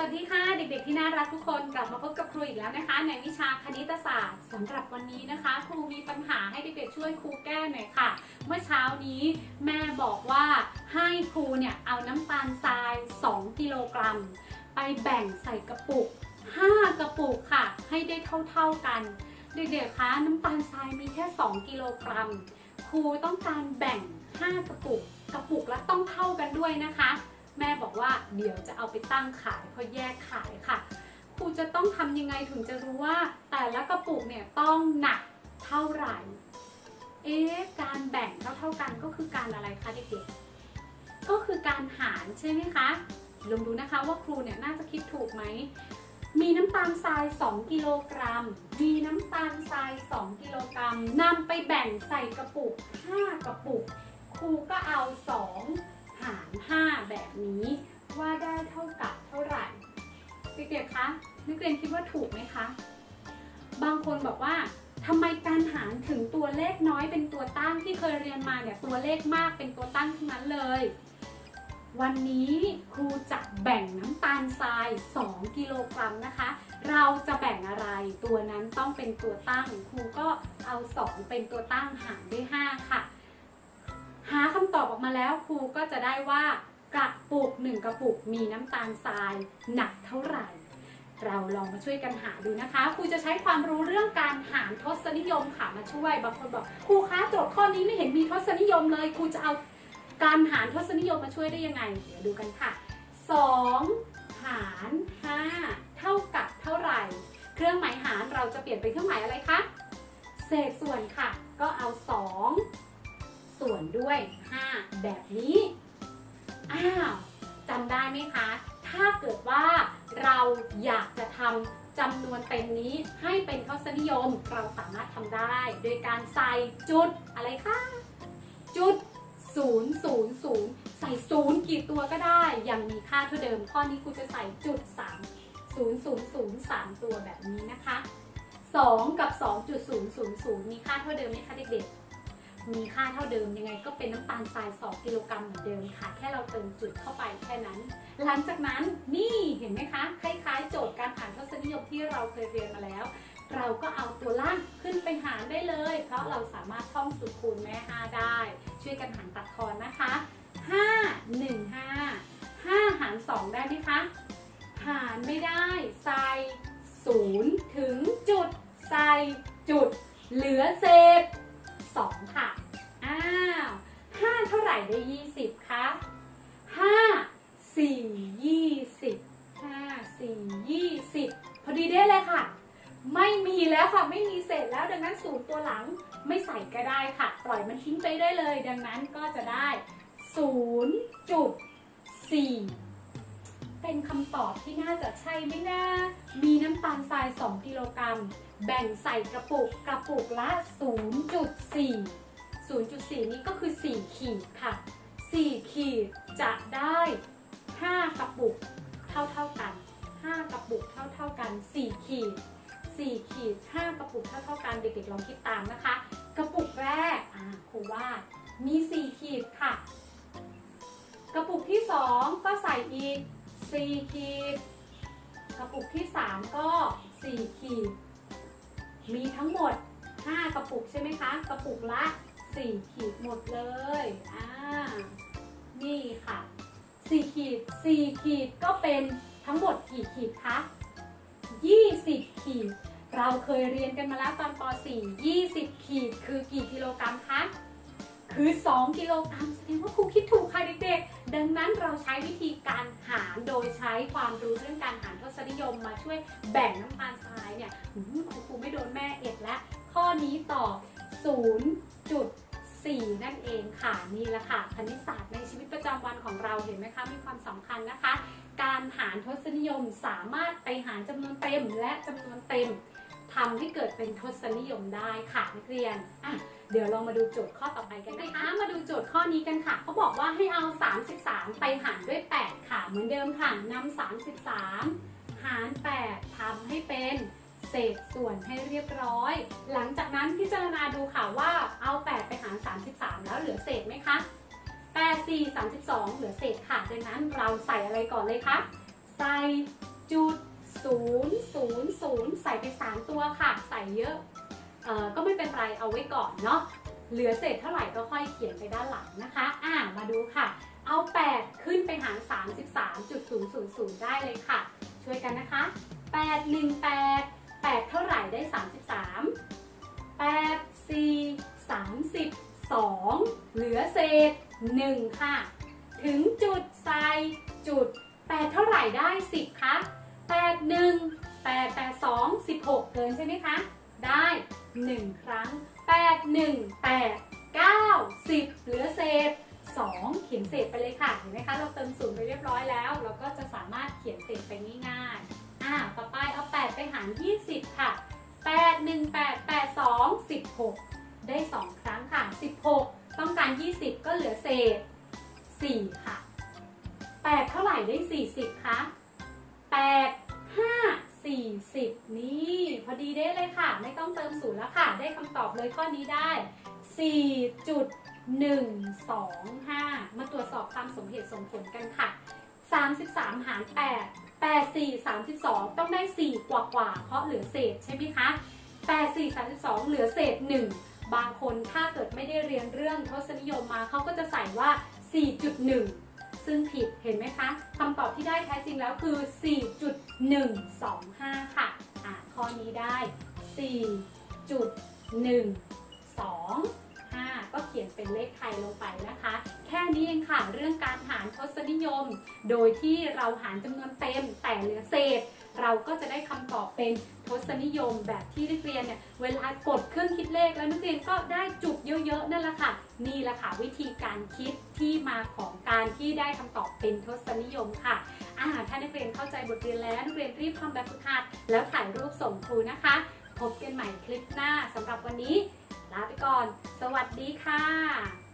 สวัสดีค่ะเด็กๆที่น่ารักทุกคนกลับมาพบกับครูอีกแล้วนะคะ ในวิชาคณิตศาสตร์สำหรับวันนี้นะคะ ครูมีปัญหาให้เด็กๆช่วยครูแก้หน่อยค่ะ เมื่อเช้านี้แม่บอกว่าให้ครูเนี่ยเอาน้ำตาลทราย 2 กิโลกรัม ไปแบ่งใส่กระปุก 5 กระปุกค่ะ ให้ได้เท่าๆกัน เด็กๆคะน้ำตาลทรายมีแค่ 2 กิโลกรัม ครูต้องการแบ่ง 5 กระปุก กระปุกละต้องเท่ากันด้วยนะคะ แม่บอกว่าเดี๋ยวจะเอาไปตั้งขายเพราะแยกขายค่ะครูจะต้องทำยังไงถึงจะรู้ว่า แต่ละกระปุกเนี่ยต้องหนักเท่าไหร่ เอ๊ะการแบ่งเท่าเท่ากันก็คือการอะไรคะเด็กๆ ก็คือการหารใช่ไหมคะลองดูนะคะว่าครูเนี่ยน่าจะคิดถูกไหม มีน้ำตาลทราย 2 กิโลกรัม มีน้ำตาลทราย 2 กิโลกรัมนำไปแบ่งใส่กระปุก 5 กระปุก ครูก็เอา 2 หาร 5 แบบนี้ ว่าได้เท่ากับเท่าไหร่เด็กๆคะนักเรียนคิดว่าถูกไหมคะ บางคนบอกว่าทำไมการหารถึงตัวเลขน้อยเป็นตัวตั้งที่เคยเรียนมาเนี่ยตัวเลขมากเป็นตัวตั้งทั้งนั้นเลย วันนี้ครูจะแบ่งน้ำตาลทราย 2 กิโลกรัมนะคะ เราจะแบ่งอะไรตัวนั้นต้องเป็นตัวตั้ง ครูก็เอา 2 เป็นตัวตั้งหารด้วย5ค่ะ หาคำตอบออกมาแล้วครูก็จะได้ว่ากระปุกหนึ่งกระปุกมีน้ำตาลทรายหนักเท่าไหร่ เราลองมาช่วยกันหาดูนะคะ ครูจะใช้ความรู้เรื่องการหารทศนิยมค่ะมาช่วยบางคนบอกครูคะโจทย์ข้อนี้ไม่เห็นมีทศนิยมเลยครูจะเอาการหารทศนิยมมาช่วยได้ยังไง เดี๋ยวดูกันค่ะ 2 หาร5เท่ากับเท่าไหร่ เครื่องหมายหารเราจะเปลี่ยนเป็นเครื่องหมายอะไรคะเศษส่วนค่ะ ก็เอา 2 ส่วนด้วย 5 แบบนี้ อ้าวจำได้ไหมคะ ถ้าเกิดว่าเราอยากจะทำจำนวนเต็มนี้ให้เป็นทศนิยม เราสามารถทำได้ โดยการใส่จุดอะไรคะ จุด0 0 0 ใส่ศูนย์กี่ตัวก็ได้ ยังมีค่าเท่าเดิม ข้อนี้ครูจะใส่จุด3 0 0 0 3 ตัวแบบนี้นะคะ 2 กับ 2.000 มีค่าเท่าเดิมไหมคะเด็กๆ มีค่าเท่าเดิมยังไงก็เป็นน้ำตาลทราย 2 กิโลกรัมเหมือนเดิมค่ะ แค่เราเติมจุดเข้าไปแค่นั้น หลังจากนั้นนี่เห็นไหมคะ คล้ายๆ โจทย์การหารทศนิยมที่เราเคยเรียนมาแล้ว เราก็เอาตัวล่างขึ้นไปหารได้เลย เพราะเราสามารถท่องสูตรคูณแม่ 5 ได้ ช่วยกันหารตัดทอนนะคะ 5 1 5 5 หาร 2 ได้ไหมคะ หารไม่ได้ใส่0ถึงจุดใส่จุด เหลือเศษ ตัวหลังไม่ใส่ก็ได้ค่ะ ปล่อยมันทิ้งไปได้เลย ดังนั้นก็จะได้ 0.4 เป็นคำตอบที่น่าจะใช่ไหมนะ มีน้ำตาลทราย 2 กิโลกรัม แบ่งใส่กระปุกกระปุกละ 0.4 0.4 นี้ก็คือ 4 ขีดค่ะ 4 ขีดจะได้ 5 กระปุกเท่าเท่าๆกัน 5 กระปุกเท่าเท่าๆกัน 4 ขีด 4 ขีด 5 กระปุกเท่าเท่ากันเด็กๆลองคิดตามนะคะ กระปุกแรกครูว่ามี 4 ขีดค่ะ กระปุกที่ 2 ก็ใส่อีก 4 ขีด กระปุกที่ 3 ก็ 4 ขีด มีทั้งหมด 5 กระปุกใช่ไหมคะ กระปุกละ 4 ขีดหมดเลยอ่านี่ค่ะ 4 ขีด 4 ขีดก็เป็นทั้งหมดกี่ขีดคะ 20 ขีด เราเคยเรียนกันมาแล้วตอนป .4 20 ขีดคือกี่กิโลกรัมคะ คือ 2 กิโลกรัมแสดงว่าครูคิดถูกค่ะเด็กๆ ดังนั้นเราใช้วิธีการหารโดยใช้ความรู้เรื่องการหารทศนิยมมาช่วยแบ่งน้ำตาลทรายเนี่ยครูครูไม่โดนแม่เอ็ดแล้วข้อนี้ตอบ 4 นั่นเองค่ะนี่แหละค่ะคณิตศาสตร์ในชีวิตประจำวันของเราเห็นไหมคะมีความสำคัญนะคะ การหารทศนิยมสามารถไปหารจำนวนเต็มและจำนวนเต็มทำให้เกิดเป็นทศนิยมได้ค่ะนักเรียนอะเดี๋ยวลองมาดูโจทย์ข้อต่อไปกันนะคะมาดูโจทย์ข้อนี้กันค่ะเขาบอกว่าให้เอา 33 ไปหารด้วย 8 ค่ะ เหมือนเดิมค่ะนำ33 หาร 8ทำให้เป็น เศษส่วนให้เรียบร้อย หลังจากนั้นพิจารณาดูค่ะว่าเอา 8 ไปหาร 33 แล้วเหลือเศษไหมคะ 8 4 32 เหลือเศษค่ะดังนั้นเราใส่อะไรก่อนเลยคะ ใส่จุดศูนย์ศูนย์ศูนย์ใส่ไป 3 ตัวค่ะ ใส่เยอะเอ่อก็ไม่เป็นไรเอาไว้ก่อนเนาะเหลือเศษเท่าไหร่ก็ค่อยเขียนไปด้านหลังนะคะ อ่ามาดูค่ะ เอา 8 ขึ้นไปหาร 33.000 ได้เลยค่ะ ช่วยกันนะคะ 8 1 8 8 เท่าไหร่ได้ 33 8 4 32 เหลือเศษ 1 ค่ะ ถึงจุดใส่จุด 8 เท่าไหร่ได้ 10 คะ8 1 8 8 2 16 เกินใช่ไหมคะ ได้ 1 ครั้ง 8 1 8 9 10 เหลือเศษ 2 เขียนเศษไปเลยค่ะ เห็นไหมคะ เราเติมศูนย์ไปเรียบร้อยแล้ว เราก็จะสามารถเขียนเศษไปง่ายๆ อ่าต่อไปเอา 8 ไปหาร 20 ค่ะ 8 1 8 8 2 16 ได้ 2 ครั้งค่ะ 16 ต้องการ 20 ก็เหลือเศษ 4 ค่ะ 8 เท่าไหร่ได้ 40 คะ 8 5 40 นี่พอดีได้เลยค่ะ ไม่ต้องเติมศูนย์แล้วค่ะ ได้คำตอบเลยข้อนี้ได้ 4.125 มาตรวจสอบความสมเหตุสมผลกันค่ะ 33 หาร 8 8 4 32 ต้องได้ 4 กว่ากว่าเพราะเหลือเศษใช่ไหมคะ 8 4 32 เหลือเศษ 1 บางคนถ้าเกิดไม่ได้เรียนเรื่องทศนิยมมาเขาก็จะใส่ว่า 4.1 ซึ่งผิดเห็นไหมคะคำตอบที่ได้แท้จริงแล้วคือ 4.125 ค่ะอะข้อนี้ได้ 4.125 ก็เขียนเป็นเลขไทยลงไปนะคะ แค่นี้เองค่ะ เรื่องการหารทศนิยม โดยที่เราหารจำนวนเต็มแต่เหลือเศษ เราก็จะได้คำตอบเป็นทศนิยมแบบที่นักเรียนเนี่ยเวลากดเครื่องคิดเลขแล้วนักเรียนก็ได้จุดเยอะๆนั่นแหละค่ะ นี่แหละค่ะวิธีการคิดที่มาของการที่ได้คำตอบเป็นทศนิยมค่ะอ่าถ้านักเรียนเข้าใจบทเรียนแล้วนักเรียนรีบทำแบบฝึกหัดแล้วถ่ายรูปส่งครูนะคะ พบกันใหม่คลิปหน้าสำหรับวันนี้ลาไปก่อน สวัสดีค่ะ